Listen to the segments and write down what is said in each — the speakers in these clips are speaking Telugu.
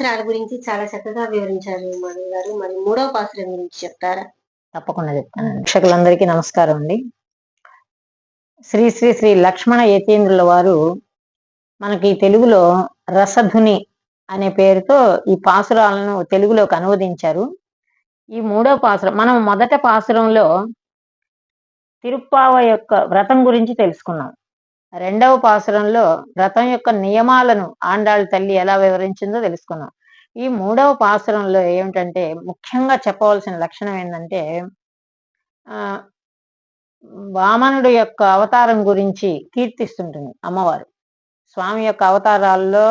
పాసురాల గురించి చాలా చక్కగా వివరించారు మధు గారు. మరి మూడవ పాసురం గురించి చెప్తారా? తప్పకుండా చెప్తాను. ప్రేక్షకులందరికీ నమస్కారం అండి. శ్రీ శ్రీ శ్రీ లక్ష్మణ యతీంద్రుల వారు మనకి తెలుగులో రసధుని అనే పేరుతో ఈ పాసురాలను తెలుగులోకి అనువదించారు. ఈ మూడో పాసురం మనం మొదట పాసురంలో తిరుప్పావ యొక్క వ్రతం గురించి తెలుసుకున్నాం. రెండవ పాసురంలో వ్రతం యొక్క నియమాలను ఆండాళ్ళ తల్లి ఎలా వివరించిందో తెలుసుకున్నాం ఈ మూడవ పాసురంలో ఏమిటంటే ముఖ్యంగా చెప్పవలసిన లక్షణం ఏంటంటే వామనుడు యొక్క అవతారం గురించి కీర్తిస్తుంటుంది అమ్మవారు. స్వామి యొక్క అవతారాల్లో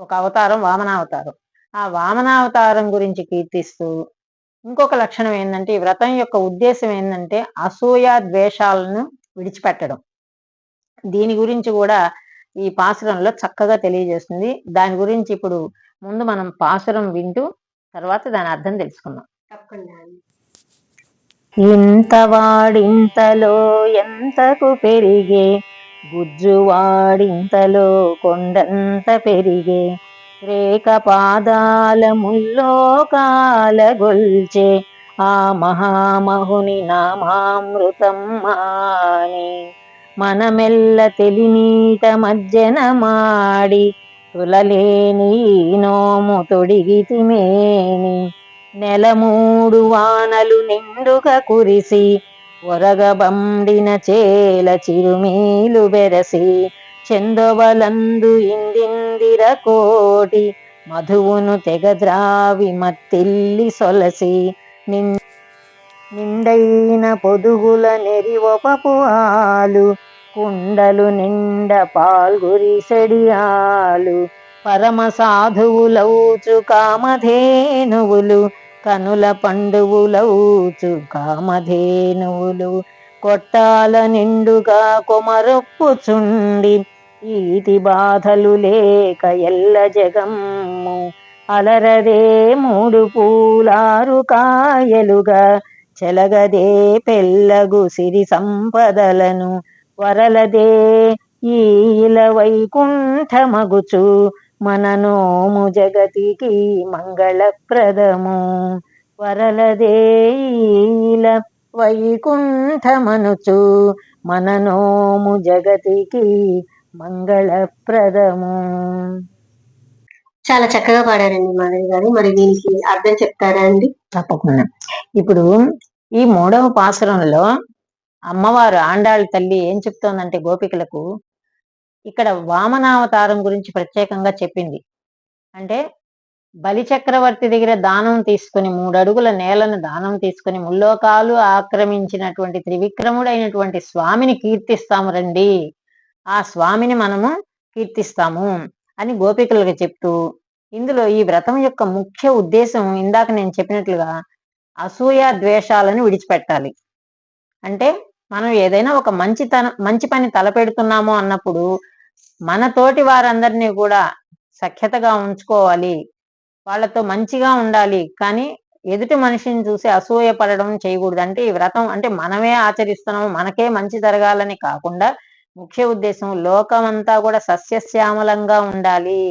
ఒక అవతారం వామనావతారం. ఆ వామనావతారం గురించి కీర్తిస్తూ ఇంకొక లక్షణం ఏంటంటే ఈ వ్రతం యొక్క ఉద్దేశం ఏంటంటే అసూయ ద్వేషాలను విడిచిపెట్టడం. దీని గురించి కూడా ఈ పాసురంలో చక్కగా తెలియజేస్తుంది. దాని గురించి ఇప్పుడు ముందు మనం పాసురం వింటూ తర్వాత దాని అర్థం తెలుసుకుందాం. తప్పకుండా అండి. ఇంత వాడింతలో ఎంతకు పెరిగే? గుజ్జువాడింతలో కొండంత పెరిగే? రేక పాదాల ముల్లోకాల గొల్చే? ఆ మహామహుని నామామృతం మాని? మనమెల్ల తెలినీట మజ్జన మాడి తులలేని నోము తొడిగితిమేని నెల మూడు వానలు నిండుగా కురిసి ఒరగబండిన చేల చిరుమీలు బెరసి చందవలందు ఇందిందిర కోటి మధువును తెగద్రావి మత్తిల్లి సొలసి నిండైన పొదుగుల నెరివపపు ఆలు కుండలు నిండ పాల్గురిసెడియాలు పరమ సాధువులౌచు కామధేనువులు కనుల పండువులౌచు కామధేనువులు కొట్టాల నిండుగా కొమరొప్పుచుండి ఈతి బాధలు లేక ఎల్ల జగమ్ము అలరదే మూడు పూలారు కాయలుగా చెలగదే పెళ్ళగు సిరి సంపదలను వరలదే ఈల వైకుంఠమగుచు మన నోము జగతికి మంగళప్రదము. వరలదే ఈల వైకుంఠమనుచు మన నోము జగతికి మంగళప్రదము. చాలా చక్కగా పాడారండి మాధవి గారు. మరి దీనికి అర్థం చెప్తారా అండి? తప్పకుండా. ఇప్పుడు ఈ మూడవ పాసురంలో అమ్మవారు ఆండాళ్ళ తల్లి ఏం చెప్తోందంటే గోపికలకు ఇక్కడ వామనావతారం గురించి ప్రత్యేకంగా చెప్పింది. అంటే బలిచక్రవర్తి దగ్గర దానం తీసుకుని మూడు అడుగుల నేలను దానం తీసుకుని ముల్లోకాలు ఆక్రమించినటువంటి త్రివిక్రముడైనటువంటి స్వామిని కీర్తిస్తాము రండి. ఆ స్వామిని మనము కీర్తిస్తాము అని గోపికలకు చెప్తూ ఇందులో ఈ వ్రతం యొక్క ముఖ్య ఉద్దేశం ఇందాక నేను చెప్పినట్లుగా అసూయ ద్వేషాలను విడిచిపెట్టాలి. అంటే మనం ఏదైనా ఒక మంచి తన మంచి పని తలపెడుతున్నాము అన్నప్పుడు మన తోటి వారందరినీ కూడా సఖ్యతగా ఉంచుకోవాలి. వాళ్ళతో మంచిగా ఉండాలి. కానీ ఎదుటి మనిషిని చూసి అసూయ పడడం చేయకూడదు. అంటే ఈ వ్రతం అంటే మనమే ఆచరిస్తున్నాము. మనకే మంచి జరగాలని కాకుండా ముఖ్య ఉద్దేశం లోకమంతా కూడా సస్యశ్యామలంగా ఉండాలి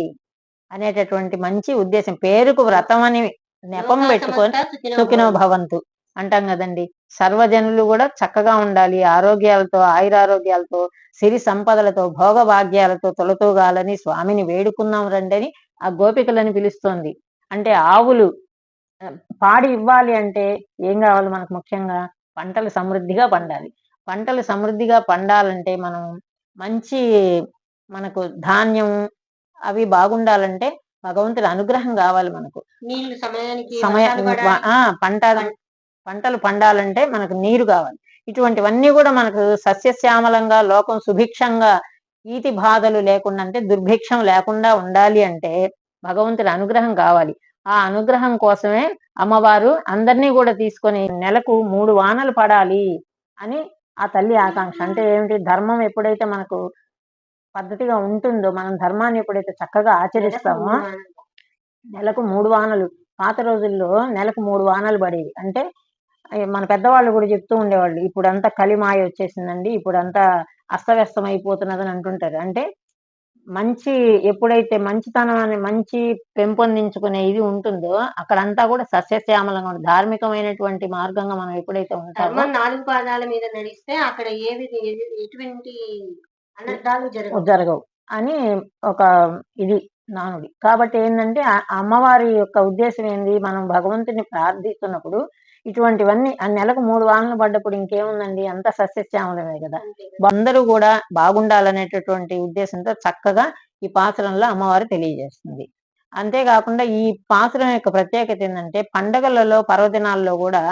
అనేటటువంటి మంచి ఉద్దేశం. పేరుకు వ్రతం అని నెపం పెట్టుకొని సుఖినో భవంతు అంటాం కదండి. సర్వజనులు కూడా చక్కగా ఉండాలి. ఆరోగ్యాలతో ఆయురారోగ్యాలతో సిరి సంపదలతో భోగ భాగ్యాలతో తొలతూగాలని స్వామిని వేడుకుందాం రండి అని ఆ గోపికలని పిలుస్తోంది. అంటే ఆవులు పాడి ఇవ్వాలి అంటే ఏం కావాలి మనకు ముఖ్యంగా? పంటలు సమృద్ధిగా పండాలి. పంటలు సమృద్ధిగా పండాలంటే మనం మంచి మనకు ధాన్యం అవి బాగుండాలంటే భగవంతుడి అనుగ్రహం కావాలి మనకు. సమయానికి పంట పంటలు పండాలంటే మనకు నీరు కావాలి. ఇటువంటివన్నీ కూడా మనకు సస్యశ్యామలంగా లోకం సుభిక్షంగా ఈతి బాధలు లేకుండా అంటే దుర్భిక్షం లేకుండా ఉండాలి అంటే భగవంతుడి అనుగ్రహం కావాలి. ఆ అనుగ్రహం కోసమే అమ్మవారు అందరినీ కూడా తీసుకొని నెలకు మూడు వానలు పడాలి అని ఆ తల్లి ఆకాంక్ష. అంటే ఏమిటి? ధర్మం ఎప్పుడైతే మనకు పద్ధతిగా ఉంటుందో మనం ధర్మాన్ని ఎప్పుడైతే చక్కగా ఆచరిస్తామో నెలకు మూడు వానలు. పాత రోజుల్లో నెలకు మూడు వానలు పడేవి. అంటే మన పెద్దవాళ్ళు కూడా చెప్తూ ఉండేవాళ్ళు ఇప్పుడంతా కలిమాయ వచ్చేసిందండి ఇప్పుడంతా అస్తవ్యస్తం అయిపోతున్నదని అంటుంటారు. అంటే మంచి ఎప్పుడైతే మంచితనం అనే మంచి పెంపొందించుకునే ఇది ఉంటుందో అక్కడంతా కూడా సస్యశ్యామలంగా ఉంటుంది ధార్మికమైనటువంటి మార్గంగా మనం ఎప్పుడైతే ఉంటామో నాలుగు పాదాల మీద నడిస్తే అక్కడ ఏవి ఏది- ఎటువంటి అనర్థాలు జరగవు. జరగవు అని ఒక ఇది నానుడి. కాబట్టి ఏంటంటే అమ్మవారి యొక్క ఉద్దేశం ఏంది? మనం భగవంతుని ప్రార్థిస్తున్నప్పుడు ఇటువంటివన్నీ ఆ నెలకు మూడు వానలు పడ్డప్పుడు ఇంకేముందండి? అంత సస్యశ్యామలమే కదా. అందరూ కూడా బాగుండాలనేటటువంటి ఉద్దేశంతో చక్కగా ఈ పాత్రలో అమ్మవారు తెలియజేస్తుంది. అంతేకాకుండా ఈ పాత్ర యొక్క ప్రత్యేకత ఏంటంటే పండగలలో పర్వదినాల్లో కూడా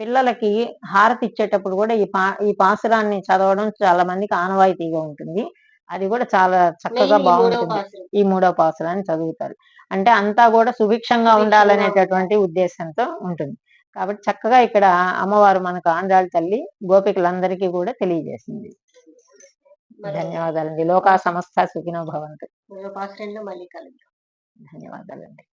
పిల్లలకి హారతి ఇచ్చేటప్పుడు కూడా ఈ పా ఈ పాసురాన్ని చదవడం చాలా మందికి ఆనవాయితీగా ఉంటుంది. అది కూడా చాలా చక్కగా బాగుంటుంది. ఈ మూడో పాసురాన్ని చదువుతారు. అంటే అంతా కూడా సుభిక్షంగా ఉండాలనేటటువంటి ఉద్దేశంతో ఉంటుంది. కాబట్టి చక్కగా ఇక్కడ అమ్మవారు మనకు ఆంధ్రాల తల్లి గోపికలందరికీ కూడా తెలియజేసింది. ధన్యవాదాలండి. లోకా సమస్త సుఖినో భవంతు. మళ్ళీ కలుద్దాం. ధన్యవాదాలండి.